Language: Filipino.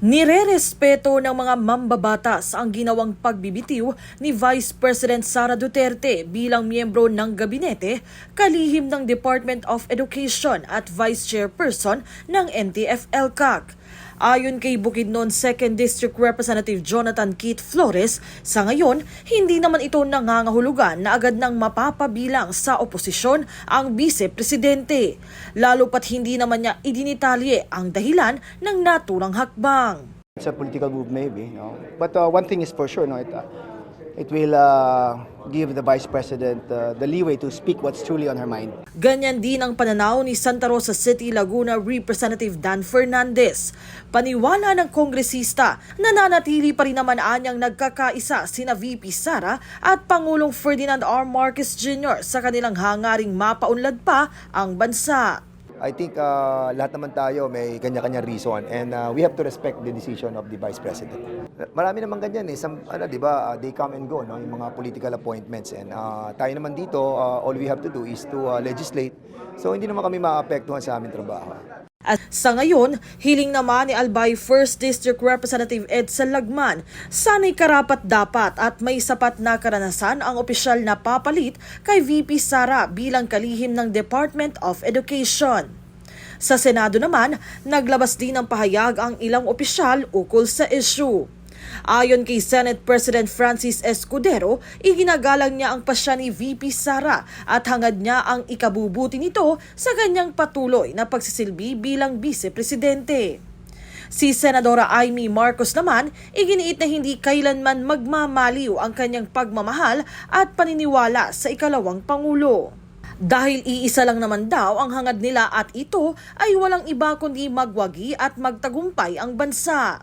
Nirerespeto ng mga mambabatas ang ginawang pagbibitiw ni Vice President Sara Duterte bilang miyembro ng gabinete, kalihim ng Department of Education at Vice Chairperson ng NTF-ELCAC. Ayon kay Bukidnon 2nd District Representative Jonathan Keith Flores, sa ngayon, hindi naman ito nangangahulugan na agad nang mapapabilang sa oposisyon ang vice-presidente, lalo pat hindi naman niya idinitalye ang dahilan ng naturang hakbang. It's a political move maybe, no? But uh, one thing is for sure, no? It, uh, it will uh, give the Vice President uh, the leeway to speak what's truly on her mind. Ganyan din ang pananaw ni Santa Rosa City, Laguna Representative Dan Fernandez. Paniwala ng kongresista, nananatili pa rin naman anyang nagkakaisa sina VP Sara at Pangulong Ferdinand R. Marcos Jr. sa kanilang hangaring mapaunlad pa ang bansa. I think uh, lahat naman tayo may kanya-kanya reason and uh, we have to respect the decision of the Vice President. Marami naman ganyan eh. Some, ano, di ba, uh, they come and go, no? yung mga political appointments. And uh, tayo naman dito, uh, all we have to do is to uh, legislate. So hindi naman kami maapektuhan sa aming trabaho. At sa ngayon, hiling naman ni Albay 1st District Representative Edsel Lagman, sana'y karapat dapat at may sapat na karanasan ang opisyal na papalit kay VP Sara bilang kalihim ng Department of Education. Sa Senado naman, naglabas din ng pahayag ang ilang opisyal ukol sa issue. Ayon kay Senate President Francis Escudero, iginagalang niya ang pasya ni VP Sara at hangad niya ang ikabubuti nito sa kanyang patuloy na pagsisilbi bilang vice-presidente. Si Senadora Amy Marcos naman, iginiit na hindi kailanman magmamaliw ang kanyang pagmamahal at paniniwala sa ikalawang Pangulo. Dahil iisa lang naman daw ang hangad nila at ito ay walang iba kundi magwagi at magtagumpay ang bansa.